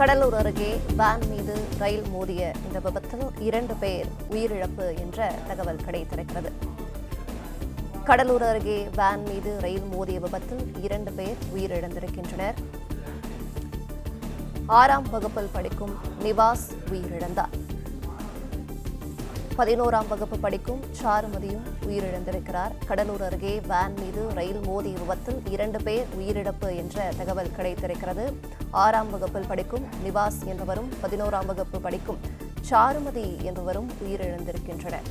கடலூர் அருகே வேன் மீது ரயில் மோதிய இந்த விபத்தில் இரண்டு பேர் உயிரிழப்பு என்ற தகவல் கிடைத்திருக்கிறது. கடலூர் அருகே வேன் மீது ரயில் மோதிய விபத்தில் இரண்டு பேர் உயிரிழந்திருக்கின்றனர். ஆறாம் வகுப்பில் படிக்கும் நிவாஸ் உயிரிழந்தார். பதினோராம் வகுப்பு படிக்கும் சாருமதியும் உயிரிழந்திருக்கிறார். கடலூர் அருகே வேன் மீது ரயில் மோதி விபத்தில் இரண்டு பேர் உயிரிழப்பு என்ற தகவல் கிடைத்திருக்கிறது. ஆறாம் வகுப்பில் படிக்கும் நிவாஸ் என்பவரும் பதினோராம் வகுப்பு படிக்கும் சாருமதி என்பவரும் உயிரிழந்திருக்கின்றனர்.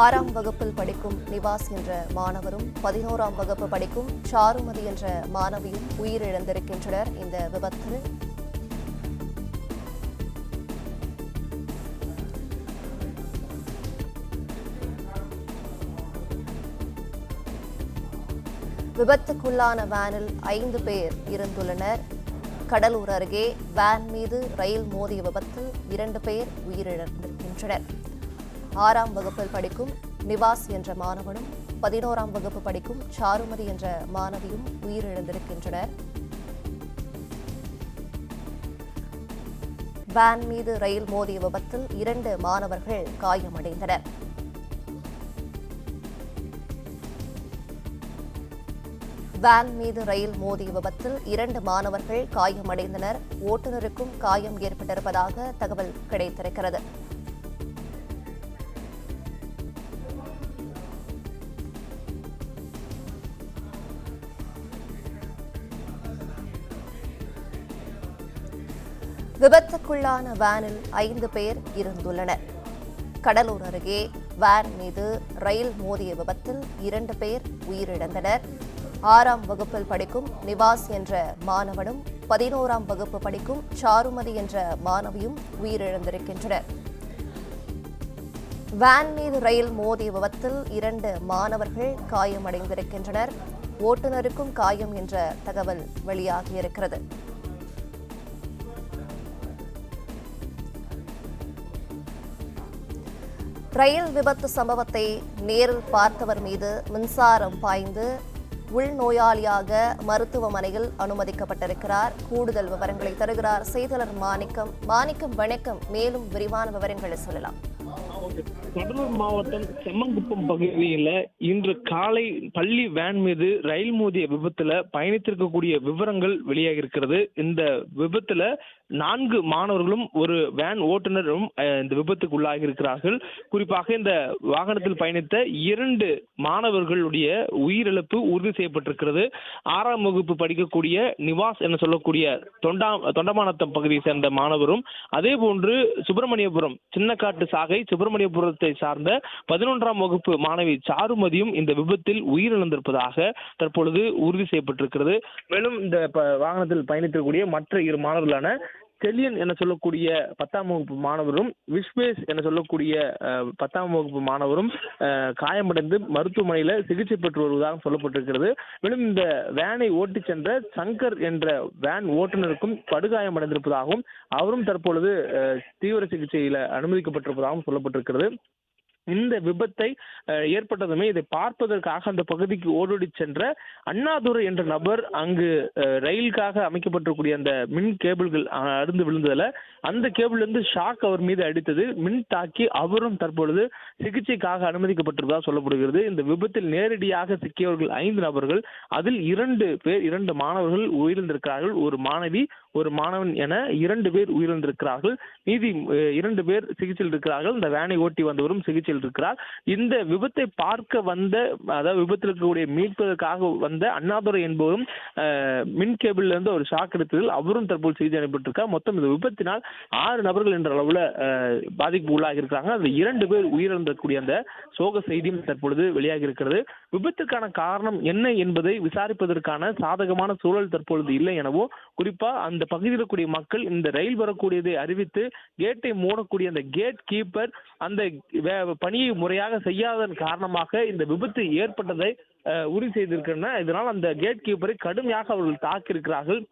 ஆறாம் வகுப்பில் படிக்கும் நிவாஸ் என்ற மாணவரும் பதினோராம் வகுப்பு படிக்கும் சாருமதி என்ற மாணவியும் உயிரிழந்திருக்கின்றனர். இந்த விபத்தில் விபத்துக்குள்ளான வேனில் ஐந்து பேர் இருந்துள்ளனர். கடலூர் அருகே வேன் மீது ரயில் மோதிய விபத்தில் இரண்டு பேர் உயிரிழந்திருக்கின்றனர். ஆறாம் வகுப்பில் படிக்கும் நிவாஸ் என்ற மாணவனும் பதினோராம் வகுப்பு படிக்கும் சாருமதி என்ற மாணவியும் உயிரிழந்திருக்கின்றனர். வேன் மீது ரயில் மோதிய விபத்தில் இரண்டு மாணவர்கள் காயமடைந்தனர். வேன் மீது ரயில் மோதிய விபத்தில் இரண்டு மாணவர்கள் காயமடைந்தனர். ஓட்டுநருக்கும் காயம் ஏற்பட்டிருப்பதாக தகவல் கிடைத்திருக்கிறது. விபத்துக்குள்ளான வேனில் ஐந்து பேர் இருந்துள்ளனர். கடலூர் அருகே வேன் மீது ரயில் மோதிய விபத்தில் இரண்டு பேர் உயிரிழந்தனர். ஆறாம் வகுப்பில் படிக்கும் நிவாஸ் என்ற மாணவனும் பதினோராம் வகுப்பு படிக்கும் சாருமதி என்ற மாணவியும் உயிரிழந்திருக்கின்றனர். வேன் மீது ரயில் மோதிய விபத்தில் இரண்டு மாணவர்கள் காயமடைந்திருக்கின்றனர். ஓட்டுநருக்கும் காயம் என்ற தகவல் வெளியாகியிருக்கிறது. ரயில் விபத்து சம்பவத்தை நேரில் பார்த்தவர் மீது மின்சாரம் பாய்ந்து உள்நோயாளியாக மருத்துவமனையில் அனுமதிக்கப்பட்டிருக்கிறார். கூடுதல் விவரங்களை தருகிறார் செய்தலர் மாணிக்கம். மாணிக்கம் வணக்கம். மேலும் விரிவான விவரங்களை சொல்லலாம். கடலூர் மாவட்டம் செம்மங்குப்பம் பகுதியில இன்று காலை பள்ளி வேன் மீது ரயில் மோதிய விபத்துல பயணித்திருக்கக்கூடிய விவரங்கள் வெளியாகி இருக்கிறது இந்த விபத்துல நான்கு மாணவர்களும் ஒரு வேன் ஓட்டுநரும் இந்த விபத்துக்கு உள்ளாகி இருக்கிறார்கள் குறிப்பாக இந்த வாகனத்தில் பயணித்த இரண்டு மாணவர்களுடைய உயிரிழப்பு உறுதி செய்யப்பட்டிருக்கிறது. ஆறாம் வகுப்பு படிக்கக்கூடிய நிவாஸ் என சொல்லக்கூடிய தொண்டா தொண்டமானத்தம் பகுதியை சேர்ந்த மாணவரும் அதே போன்று சுப்பிரமணியபுரம் சின்னக்காட்டு சாகை சுப்பிரமணியபுரத்தை சார்ந்த பதினொன்றாம் வகுப்பு மாணவி சாருமதியும் இந்த விபத்தில் உயிரிழந்திருப்பதாக தற்பொழுது உறுதி செய்யப்பட்டிருக்கிறது. மேலும் இந்த ப- வாகனத்தில் பயணித்திருக்கக்கூடிய மற்ற இரு மாணவர்களான செல்லியன் என சொல்லக்கூடிய பத்தாம் வகுப்பு மாணவரும் விஸ்வேஷ் என சொல்லக்கூடிய பத்தாம் வகுப்பு மாணவரும் காயமடைந்து மருத்துவமனையில சிகிச்சை பெற்று வருவதாக சொல்லப்பட்டிருக்கிறது. மேலும் இந்த வேனை ஓட்டிச் சென்ற சங்கர் என்ற வேன் ஓட்டுநருக்கும் படுகாயமடைந்திருப்பதாகவும் அவரும் தற்பொழுது அஹ், தீவிர சிகிச்சையில அனுமதிக்கப்பட்டிருப்பதாகவும் சொல்லப்பட்டிருக்கிறது. இந்த விபத்தை ஏற்பட்டதுமே இதை பார்ப்பதற்காக அந்த பகுதிக்கு ஓடோடி சென்ற அண்ணாதுரை என்ற நபர் அங்கு ரயிலுக்காக அமைக்கப்பட்டிருக்கூடிய அந்த மின் கேபிள்கள் அருந்து அறுந்து விழுந்ததுல அந்த கேபிள் இருந்து ஷாக் அவர் மீது அடித்தது. மின் தாக்கி அவரும் தற்பொழுது சிகிச்சைக்காக அனுமதிக்கப்பட்டிருப்பதாக சொல்லப்படுகிறது. இந்த விபத்தில் நேரடியாக சிக்கியவர்கள் ஐந்து நபர்கள் அதில் இரண்டு பேர் இரண்டு மாணவர்கள் உயிரிழந்திருக்கிறார்கள். ஒரு மாணவி ஒரு மாணவன் என இரண்டு பேர் உயிரிழந்திருக்கிறார்கள். மீதி இரண்டு பேர் சிகிச்சையில் இருக்கிறார்கள். இந்த வேனை ஓட்டி வந்தவரும் சிகிச்சையில் இருக்கிறார். இந்த விபத்தை பார்க்க வந்த அதாவது விபத்தில் இருக்கக்கூடிய மீட்பதற்காக வந்த அண்ணாதுரை என்பவரும் மின் கேபிள்ல இருந்து ஒரு ஷாக் எடுத்ததில் அவரும் தற்போது சிகிச்சை அனுப்பப்பட்டிருக்கார் மொத்தம் இந்த விபத்தினால் ஆறு நபர்கள் என்ற அளவுல அஹ், பாதிப்பு உள்ளாகி இருக்கிறாங்க அதுல இரண்டு பேர் உயிரிழந்தக்கூடிய அந்த சோக செய்தியும் தற்பொழுது வெளியாகி இருக்கிறது விபத்துக்கான காரணம் என்ன என்பதை விசாரிப்பதற்கான சாதகமான சூழல் தற்பொழுது இல்லை எனவும் குறிப்பா அந்த பகுதியில் கூடிய மக்கள் இந்த ரயில் வரக்கூடியதை அறிவித்து கேட்டை மூடக்கூடிய அந்த கேட் கீப்பர் அந்த பணியை முறையாக செய்யாததன் காரணமாக இந்த விபத்து ஏற்பட்டதை அஹ், உறுதி செய்திருக்கிறன இதனால் அந்த கேட் கீப்பரை கடுமையாக அவர்கள் தாக்கியிருக்கிறார்கள்.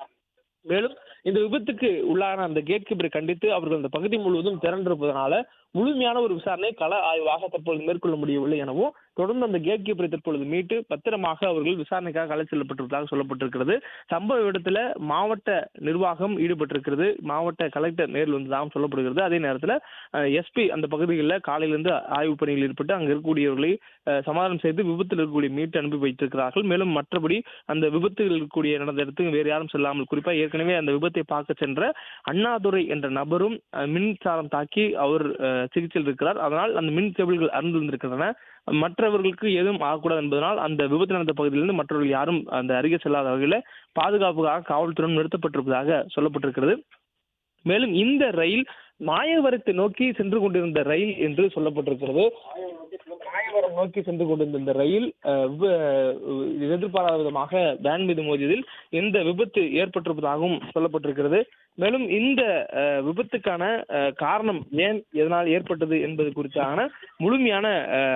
மேலும் இந்த விபத்துக்கு உள்ளான அந்த கேட் கீப்பரை கண்டித்து அவர்கள் அந்த பகுதி முழுவதும் திரண்டிருப்பதனால முழுமையான ஒரு விசாரணை கள ஆய்வாக தற்பொழுது மேற்கொள்ள முடியவில்லை எனவும் தொடர்ந்து அந்த கேட் கீப்பரை தற்பொழுது மீட்டு பத்திரமாக அவர்கள் விசாரணைக்காக அழைத்து செல்லப்பட்டிருப்பதாக சொல்லப்பட்டிருக்கிறது. சம்பவ இடத்துல மாவட்ட நிர்வாகம் ஈடுபட்டிருக்கிறது. மாவட்ட கலெக்டர் நேரில் வந்ததாகவும் சொல்லப்படுகிறது. அதே நேரத்தில் எஸ்பி அந்த பகுதிகளில் காலையிலிருந்து ஆய்வு பணியில் ஈடுபட்டு அங்கே இருக்கக்கூடியவர்களை சமாதானம் செய்து விபத்தில் இருக்கக்கூடிய மீட்டு அனுப்பி வைத்திருக்கிறார்கள். மேலும் மற்றபடி அந்த விபத்தில் இருக்கக்கூடிய நடந்த இடத்துக்கு வேறு யாரும் செல்லாமல் குறிப்பாக ஏற்கனவே அந்த விபத்தை பார்க்க சென்ற அண்ணாதுரை என்ற நபரும் மின்சாரம் தாக்கி அவர் சிகிச்சையில் இருக்கிறார். அதனால் அந்த மின் கேபிள்கள் அருந்திருக்கின்றன மற்றவர்களுக்கு எதுவும் ஆகக்கூடாது என்பதனால் அந்த விபத்து நடந்த பகுதியிலிருந்து மற்றவர்கள் யாரும் அந்த அருகே செல்லாத வகையில் பாதுகாப்புக்காக காவல்துறையும் நிறுத்தப்பட்டிருப்பதாக சொல்லப்பட்டிருக்கிறது. மேலும் இந்த ரயில் மாயவரத்தை நோக்கி சென்று கொண்டிருந்த ரயில் என்று சொல்லப்பட்டிருக்கிறது. மாயவரம் நோக்கி சென்று கொண்டிருந்த இந்த ரயில் எதிர்பாராத விதமாக வேன் மீது மோதியதில் இந்த விபத்து ஏற்பட்டிருப்பதாகவும் சொல்லப்பட்டிருக்கிறது. மேலும் இந்த விபத்துக்கான காரணம் ஏன் எதனால் ஏற்பட்டது என்பது குறித்தான முழுமையான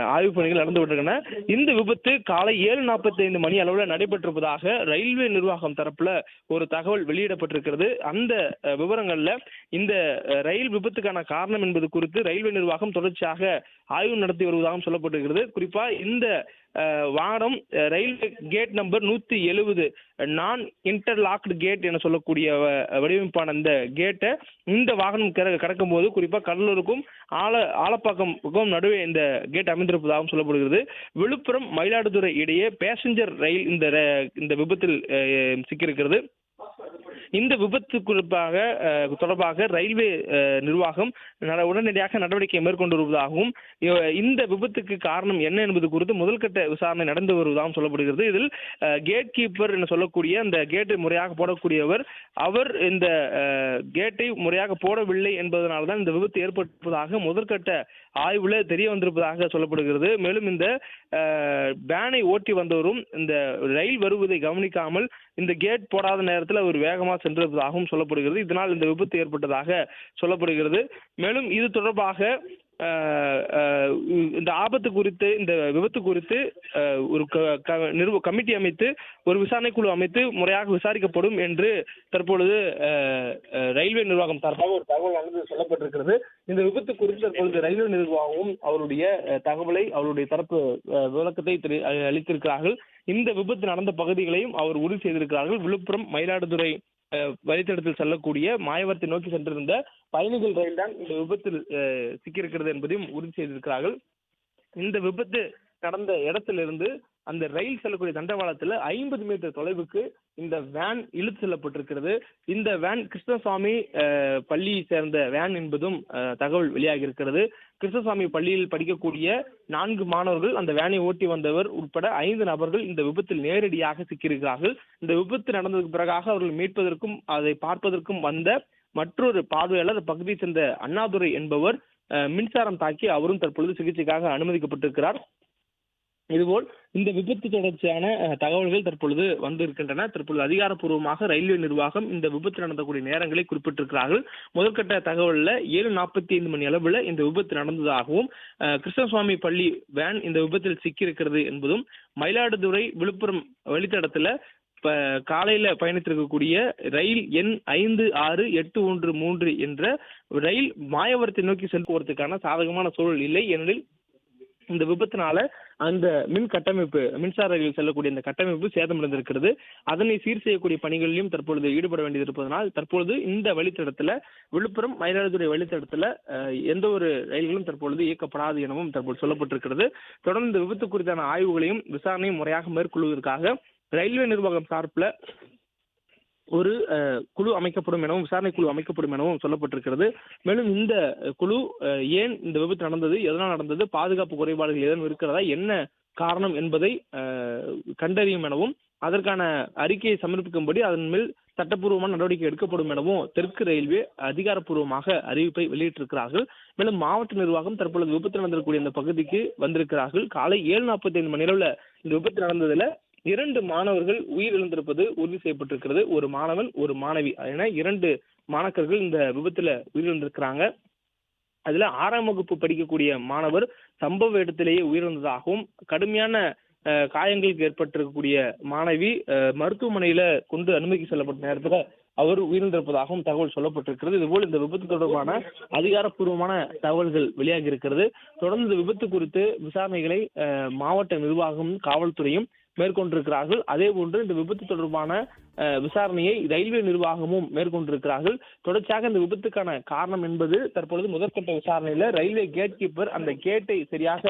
ஆய்வுப் பணிகள் நடந்து கொண்டிருக்கின்றன. இந்த விபத்து காலை ஏழு நாற்பத்தி ஐந்து மணி அளவில் நடைபெற்றிருப்பதாக ரயில்வே நிர்வாகம் தரப்புல ஒரு தகவல் வெளியிடப்பட்டிருக்கிறது. அந்த விவரங்கள்ல இந்த ரயில் விபத்துக்கான காரணம் என்பது குறித்து ரயில்வே நிர்வாகம் தொடர்ச்சியாக ஆய்வு நடத்தி வருவதாக இருப்பதாகவும் சொல்லப்பட்டிருக்கிறது. குறிப்பா இந்த வாரம் வாகனம் ரயில்வே கேட் நம்பர் நூத்தி எழுபது நான் இன்டர்லாக்டு கேட் என சொல்லக்கூடிய வடிவமைப்பான இந்த கேட்டை இந்த வாகனம் கடக்கும் போது குறிப்பா கடலூருக்கும் ஆல ஆலப்பாக்கம் நடுவே இந்த கேட் அமைந்திருப்பதாகவும் சொல்லப்படுகிறது. விழுப்புரம் மயிலாடுதுறை இடையே பேசஞ்சர் ரயில் இந்த இந்த விபத்தில் சிக்கியிருக்கிறது. இந்த விபத்து குறிப்பாக தொடர்பாக ரயில்வே நிர்வாகம் நட- உடனடியாக நடவடிக்கை மேற்கொண்டு வருவதாகவும் இந்த விபத்துக்கு காரணம் என்ன என்பது குறித்து முதல்கட்ட விசாரணை நடந்து வருவதாகவும் சொல்லப்படுகிறது. இதில் கேட் கீப்பர் என்று சொல்லக்கூடிய அந்த கேட்டை முறையாக போடக்கூடியவர் அவர் இந்த கேட்டை முறையாக போடவில்லை என்பதனால தான் இந்த விபத்து ஏற்பட்டிருப்பதாக முதற்கட்ட ஆய்வுல தெரிய வந்திருப்பதாக சொல்லப்படுகிறது. மேலும் இந்த பேனை ஓட்டி வந்தவரும் இந்த ரயில் வருவதை கவனிக்காமல் இந்த கேட் போடாத நேரத்தில் அவர் வேகமாக சென்றதாகவும் சொல்லப்படுகிறது. இதனால் இந்த விபத்து ஏற்பட்டதாக சொல்லப்படுகிறது. மேலும் இது தொடர்பாக இந்த ஆபத்து குறித்து இந்த விபத்து குறித்து அஹ், ஒரு க- க- நிறுவ கமிட்டி அமைத்து ஒரு விசாரணை குழு அமைத்து முறையாக விசாரிக்கப்படும் என்று தற்பொழுது ரயில்வே நிர்வாகம் சார்பாக ஒரு தகவல் வந்து சொல்லப்பட்டிருக்கிறது. இந்த விபத்து குறித்து தற்பொழுது ரயில்வே நிர்வாகமும் அவருடைய தகவலை அவருடைய தரப்பு விளக்கத்தை தெரி- அளித்திருக்கிறார்கள். இந்த விபத்து நடந்த பகுதிகளையும் அவர் உறுதி செய்திருக்கிறார்கள். விழுப்புரம் மயிலாடுதுறை வழித்தடத்தில் செல்லக்கூடிய மாயவரத்தை நோக்கி சென்றிருந்த பயணிகள் ரயில் தான் இந்த விபத்தில் சிக்கியிருக்கிறது என்பதையும் உறுதி செய்திருக்கிறார்கள். இந்த விபத்து நடந்த இடத்திலிருந்து அந்த ரயில் செல்லக்கூடிய தண்டவாளத்துல ஐம்பது மீட்டர் தொலைவுக்கு இந்த வேன் இழுத்து செல்லப்பட்டிருக்கிறது. இந்த வேன் கிருஷ்ணசாமி பள்ளியை சேர்ந்த வேன் என்பதும் தகவல் வெளியாகி இருக்கிறது கிருஷ்ணசாமி பள்ளியில் படிக்கக்கூடிய நான்கு மாணவர்கள் அந்த வேனை ஓட்டி வந்தவர் உட்பட ஐந்து நபர்கள் இந்த விபத்தில் நேரடியாக சிக்கியிருக்கிறார்கள். இந்த விபத்து நடந்ததுக்கு பிறகாக அவர்கள் மீட்பதற்கும் அதை பார்ப்பதற்கும் வந்த மற்றொரு பார்வையாளர் பகுதியை சேர்ந்த அண்ணாதுரை என்பவர் மின்சாரம் தாக்கி அவரும் தற்பொழுது சிகிச்சைக்காக அனுமதிக்கப்பட்டிருக்கிறார். இதுபோல் இந்த விபத்து தொடர்ச்சியான தகவல்கள் தற்பொழுது வந்திருக்கின்றன. தற்பொழுது அதிகாரப்பூர்வமாக ரயில்வே நிர்வாகம் இந்த விபத்து நடந்தக்கூடிய நேரங்களை குறிப்பிட்டிருக்கிறார்கள். முதற்கட்ட தகவல்ல ஏழு நாற்பத்தி ஐந்து மணி அளவில் இந்த விபத்து நடந்ததாகவும் கிருஷ்ணசுவாமி பள்ளி வேன் இந்த விபத்தில் சிக்கியிருக்கிறது என்பதும் மயிலாடுதுறை விழுப்புரம் வழித்தடத்துல இப்ப காலையில பயணித்திருக்கக்கூடிய ரயில் எண் ஐந்து ஆறு எட்டு ஒன்று மூன்று என்ற ரயில் மாயவரத்தை நோக்கி சென்று போறதுக்கான சாதகமான சூழல் இல்லை. ஏனெனில் இந்த விபத்தினால அந்த மின் கட்டமைப்பு மின்சார ரயில் செல்லக்கூடிய இந்த கட்டமைப்பு சேதமடைந்திருக்கிறது. அதனை சீர் செய்யக்கூடிய பணிகளிலும் தற்பொழுது ஈடுபட வேண்டியது இருப்பதனால் தற்பொழுது இந்த வழித்தடத்துல விழுப்புரம் மயிலாடுதுறை வழித்தடத்துல எந்த ஒரு ரயில்களும் தற்பொழுது இயக்கப்படாது எனவும் தற்போது சொல்லப்பட்டிருக்கிறது. தொடர்ந்து விபத்து குறித்தான ஆய்வுகளையும் விசாரணையும் முறையாக மேற்கொள்வதற்காக ரயில்வே நிர்வாகம் சார்பில் ஒரு குழு அமைக்கப்படும் எனவும் விசாரணை குழு அமைக்கப்படும் எனவும் சொல்லப்பட்டிருக்கிறது. மேலும் இந்த குழு ஏன் இந்த விபத்து நடந்தது? எதனால் நடந்தது? பாதுகாப்பு குறைபாடுகள் ஏதேனும் இருக்கிறதா? என்ன காரணம் என்பதை கண்டறியும் எனவும் அதற்கான அறிக்கையை சமர்ப்பிக்கும்படி அதன் மேல் சட்டப்பூர்வமான நடவடிக்கை எடுக்கப்படும் எனவும் தெற்கு ரயில்வே அதிகாரப்பூர்வமாக அறிவிப்பை வெளியிட்டிருக்கிறார்கள். மேலும் மாவட்ட நிர்வாகம் தற்பொழுது விபத்து நடந்திருக்கக்கூடிய இந்த பகுதிக்கு வந்திருக்கிறார்கள். காலை ஏழு நாற்பத்தி ஐந்து மணி அளவில் இந்த விபத்து நடந்ததுல இரண்டு மாணவர்கள் உயிரிழந்திருப்பது உறுதி செய்யப்பட்டிருக்கிறது. ஒரு மாணவன் ஒரு மாணவி என இரண்டு மாணக்கர்கள் இந்த விபத்துல உயிரிழந்திருக்கிறாங்க. அதுல ஆறாம் வகுப்பு படிக்கக்கூடிய மாணவர் சம்பவ இடத்திலேயே உயிரிழந்ததாகவும் கடுமையான காயங்களுக்கு ஏற்பட்டிருக்கக்கூடிய மாணவி அஹ், மருத்துவமனையில கொண்டு அனுமதி செல்லப்பட்ட நேரத்துல அவர் உயிரிழந்திருப்பதாகவும் தகவல் சொல்லப்பட்டிருக்கிறது. இதுபோல் இந்த விபத்து தொடர்பான அதிகாரப்பூர்வமான தகவல்கள் வெளியாகி இருக்கிறது. தொடர்ந்து இந்த விபத்து குறித்து விசாரணைகளை அஹ், மாவட்ட நிர்வாகமும் காவல்துறையும் மேற்கொண்டிருக்கிறார்கள். அதே போன்று இந்த விபத்து தொடர்பான அஹ், விசாரணையை ரயில்வே நிர்வாகமும் மேற்கொண்டிருக்கிறார்கள். தொடர்ச்சியாக இந்த விபத்துக்கான காரணம் என்பது தற்பொழுது முதற்கட்ட விசாரணையில ரயில்வே கேட் கீப்பர் அந்த கேட்டை சரியாக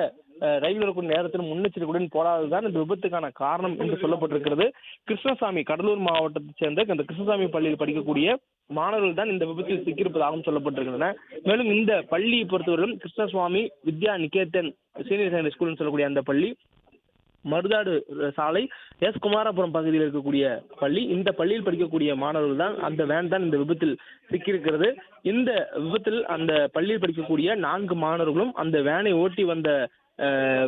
ரயில் வரக்கூடிய நேரத்தில் முன்னெச்சரிக்கையுடன் போடாததுதான் இந்த விபத்துக்கான காரணம் என்று சொல்லப்பட்டிருக்கிறது. கிருஷ்ணசாமி கடலூர் மாவட்டத்தைச் சேர்ந்த அந்த கிருஷ்ணசாமி பள்ளியில் படிக்கக்கூடிய மாணவர்கள் தான் இந்த விபத்தில் சிக்கியிருப்பதாகவும் சொல்லப்பட்டிருக்கின்றன. மேலும் இந்த பள்ளியை பொறுத்தவரையிலும் கிருஷ்ணசுவாமி வித்யா நிகேதன் சீனியர் செகண்டரி ஸ்கூல்னு சொல்லக்கூடிய அந்த பள்ளி மருதாடு சாலை எஸ் குமாரபுரம் பகுதியில் இருக்கக்கூடிய பள்ளி. இந்த பள்ளியில் படிக்கக்கூடிய மாணவர்கள் தான் அந்த வேன் தான் இந்த விபத்தில் சிக்கியிருக்கிறது. இந்த விபத்தில் அந்த பள்ளியில் படிக்கக்கூடிய நான்கு மாணவர்களும் அந்த வேனை ஓட்டி வந்த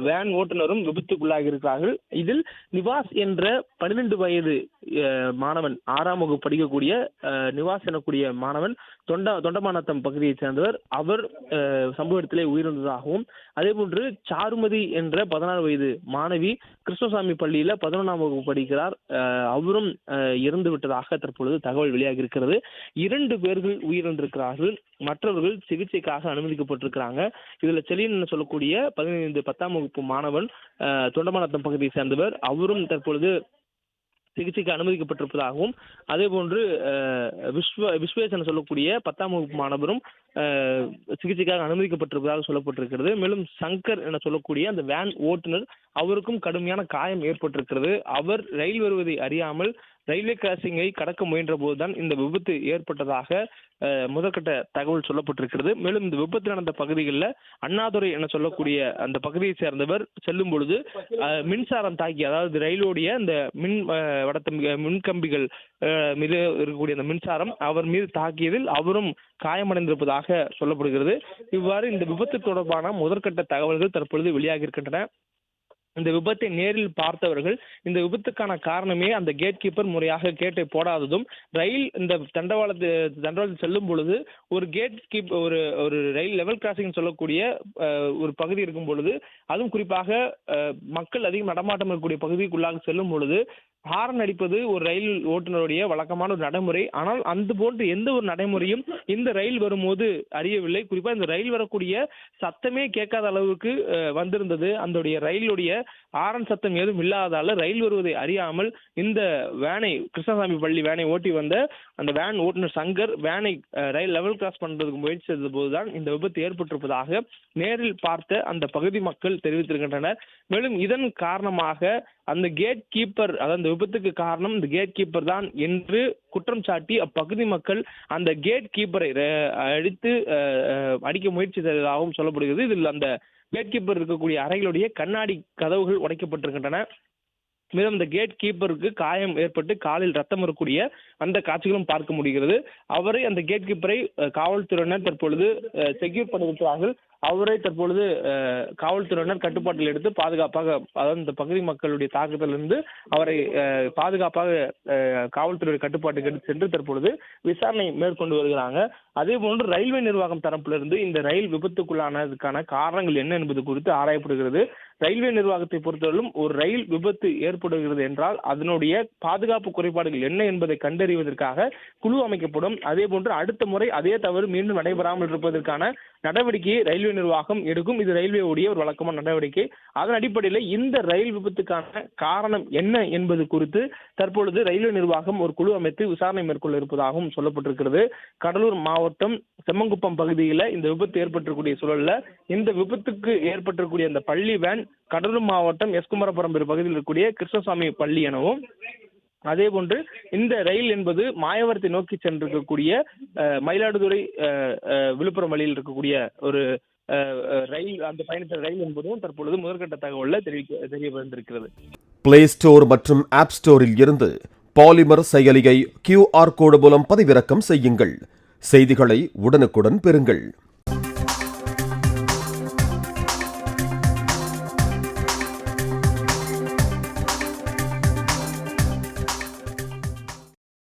வேன் ஓட்டுநரும் விபத்துக்குள்ளாகி இருக்கிறார்கள். இதில் நிவாஸ் என்ற பன்னிரண்டு வயது அஹ், மாணவன் ஆறாம் வகுப்பு படிக்கக்கூடிய அஹ், நிவாஸ் எனக்கூடிய மாணவன் தொண்ட தொண்டமானத்தம் பகுதியைச் சேர்ந்தவர். அவர் அஹ், சம்பவ இடத்திலே உயிரிழந்ததாகவும் அதே போன்று சாருமதி என்ற பதினாறு வயது மாணவி கிருஷ்ணசாமி பள்ளியில பதினொன்றாம் வகுப்பு படிக்கிறார். அஹ், அவரும் அஹ், இறந்து விட்டதாக தற்பொழுது தகவல் வெளியாகி இருக்கிறது இரண்டு பேர்கள் உயிரிழந்திருக்கிறார்கள். மற்றவர்கள் சிகிச்சைக்காக அனுமதிக்கப்பட்டிருக்கிறாங்க. இதுல செலின் சொல்லக்கூடிய பதினைந்து பத்தாம் வகுப்பு மாணவன் அஹ், தொண்டமானத்தம் பகுதியை சேர்ந்தவர். அவரும் தற்பொழுது சிகிச்சைக்கு அனுமதிக்கப்பட்டிருப்பதாகவும் அதே போன்று அஹ், விஸ்வ விஸ்வேசன் சொல்லக்கூடிய பத்தாம் வகுப்பு மாணவரும் சிகிச்சைக்காக அனுமதிக்கப்பட்டிருப்பதாக சொல்லப்பட்டிருக்கிறது. மேலும் சங்கர் என சொல்லக்கூடிய அந்த வேன் ஓட்டுநர் அவருக்கும் கடுமையான காயம் ஏற்பட்டிருக்கிறது. அவர் ரயில் வருவதை அறியாமல் ரயில்வே கிராசிங்கை கடக்க முயன்ற போதுதான் இந்த விபத்து ஏற்பட்டதாக முதற்கட்ட தகவல் சொல்லப்பட்டிருக்கிறது. மேலும் இந்த விபத்து நடந்த பகுதிகளில் அண்ணாதுரை என சொல்லக்கூடிய அந்த பகுதியை சேர்ந்தவர் செல்லும் பொழுது அஹ், மின்சாரம் தாக்கி அதாவது ரயிலோடைய அந்த மின் வடத்த மின்கம்பிகள் மீது இருக்கக்கூடிய அந்த மின்சாரம் அவர் மீது தாக்கியதில் அவரும் காயமடைந்திருப்பதாக சொல்லப்படுகிறது. இவ்வாறு இந்த விபத்து தொடர்பான முதற்கட்ட தகவல்கள் தற்பொழுது வெளியாகி இருக்கின்றன இந்த விபத்தை நேரில் பார்த்தவர்கள் இந்த விபத்துக்கான காரணமே அந்த கேட் கீப்பர் முறையாக கேட்டை போடாததும் ரயில் இந்த தண்டவாளத்து தண்டவாளத்தில் செல்லும் பொழுது ஒரு கேட் கீப் ஒரு ஒரு ரயில் லெவல் கிராசிங் சொல்லக்கூடிய அஹ், ஒரு பகுதி இருக்கும் பொழுது அதுவும் குறிப்பாக மக்கள் அதிகம் நடமாட்டம் இருக்கக்கூடிய பகுதிக்குள்ளாக செல்லும் பொழுது ஹாரன் அடிப்பது ஒரு ரயில் ஓட்டுநருடைய வழக்கமான ஒரு நடைமுறை. ஆனால் அந்த போன்று எந்த ஒரு நடைமுறையும் இந்த ரயில் வரும்போது அறியவில்லை. குறிப்பா இந்த ரயில் வரக்கூடிய சத்தமே கேட்காத அளவுக்கு வந்திருந்தது. அந்த ரயிலுடைய ஆரன் சத்தம் ஏதும் இல்லாதால ரயில் வருவதை அறியாமல் இந்த வேனை கிருஷ்ணசாமி பள்ளி வேனை ஓட்டி வந்த அந்த வேன் ஓட்டுநர் சங்கர் வேனை ரயில் லெவல் கிராஸ் பண்றதுக்கு முயற்சி செய்த போதுதான் இந்த விபத்து ஏற்பட்டிருப்பதாக நேரில் பார்த்த அந்த பகுதி மக்கள் தெரிவித்திருக்கின்றனர். மேலும் இதன் காரணமாக அந்த கேட் கீப்பர் அதாவது அந்த விபத்துக்கு காரணம் இந்த கேட் கீப்பர் தான் என்று குற்றம் சாட்டி அப்பகுதி மக்கள் அந்த கேட் கீப்பரை அடித்து அடிக்க முயற்சி செய்ததாகவும் சொல்லப்படுகிறது. இதில் அந்த கேட் கீப்பர் இருக்கக்கூடிய அறைகளுடைய கண்ணாடி கதவுகள் உடைக்கப்பட்டிருக்கின்றன. மேலும் இந்த கேட் கீப்பருக்கு காயம் ஏற்பட்டு காலில் ரத்தம் இருக்கக்கூடிய அந்த காட்சிகளும் பார்க்க முடிகிறது. அவரை அந்த கேட் கீப்பரை காவல்துறையினர் தற்பொழுது செக்யூர் பண்ணியிருக்கிறார்கள் அவரை தற்பொழுது காவல்துறையினர் கட்டுப்பாட்டில் எடுத்து பாதுகாப்பாக அதாவது இந்த பகுதி மக்களுடைய தாக்குதலிருந்து அவரை பாதுகாப்பாக காவல்துறை கட்டுப்பாட்டுக்கு எடுத்து சென்று தற்பொழுது விசாரணை மேற்கொண்டு வருகிறாங்க. அதே போன்று ரயில்வே நிர்வாகம் தரப்பிலிருந்து இந்த ரயில் விபத்துக்குள்ளானதுக்கான காரணங்கள் என்ன என்பது குறித்து ஆராயப்படுகிறது. ரயில்வே நிர்வாகத்தை பொறுத்தவரையிலும் ஒரு ரயில் விபத்து ஏற்படுகிறது என்றால் அதனுடைய பாதுகாப்பு குறைபாடுகள் என்ன என்பதை கண்டறிவதற்காக குழு அமைக்கப்படும். அதே போன்று அடுத்த முறை அதே தவறு மீண்டும் நடைபெறாமல் இருப்பதற்கான நடவடிக்கையை ரயில்வே நிர்வாகம் எடுக்கும் இது ரயில்வேவுடைய ஒரு வழக்கமான நடவடிக்கை. அதன் அடிப்படையில் இந்த ரயில் விபத்துக்கான காரணம் என்ன என்பது குறித்து தற்பொழுது ரயில்வே நிர்வாகம் ஒரு குழு அமைத்து விசாரணை மேற்கொள்ள இருப்பதாகவும் சொல்லப்பட்டிருக்கிறது. கடலூர் மாவட்டம் செம்மங்குப்பம் பகுதியில் இந்த விபத்து ஏற்பட்டிருக்கூடிய சூழல்ல இந்த விபத்துக்கு ஏற்பட்டிருக்கூடிய அந்த பள்ளி வேன் கடலூர் மாவட்டம் எஸ் குமரபுரம் பகுதியில் இருக்கக்கூடிய கிருஷ்ணசாமி பள்ளி எனவும் அதே போன்று இந்த ரயில் என்பது மாயவரத்தை நோக்கி சென்றிருக்கக்கூடிய மயிலாடுதுறை அஹ், விழுப்புரம் வழியில் இருக்கக்கூடிய ஒரு ரயில் அந்த பயணித்த ரயில் என்பதும் தற்பொழுது முதற்கட்ட தகவல்ல தெரிவிக்க தெரிய வந்திருக்கிறது பிளே ஸ்டோர் மற்றும் ஆப் ஸ்டோரில் இருந்து பாலிமர் செயலியை கியூஆர் கோடு மூலம் பதிவிறக்கம் செய்யுங்கள். செய்திகளை உடனுக்குடன் பெறுங்கள்.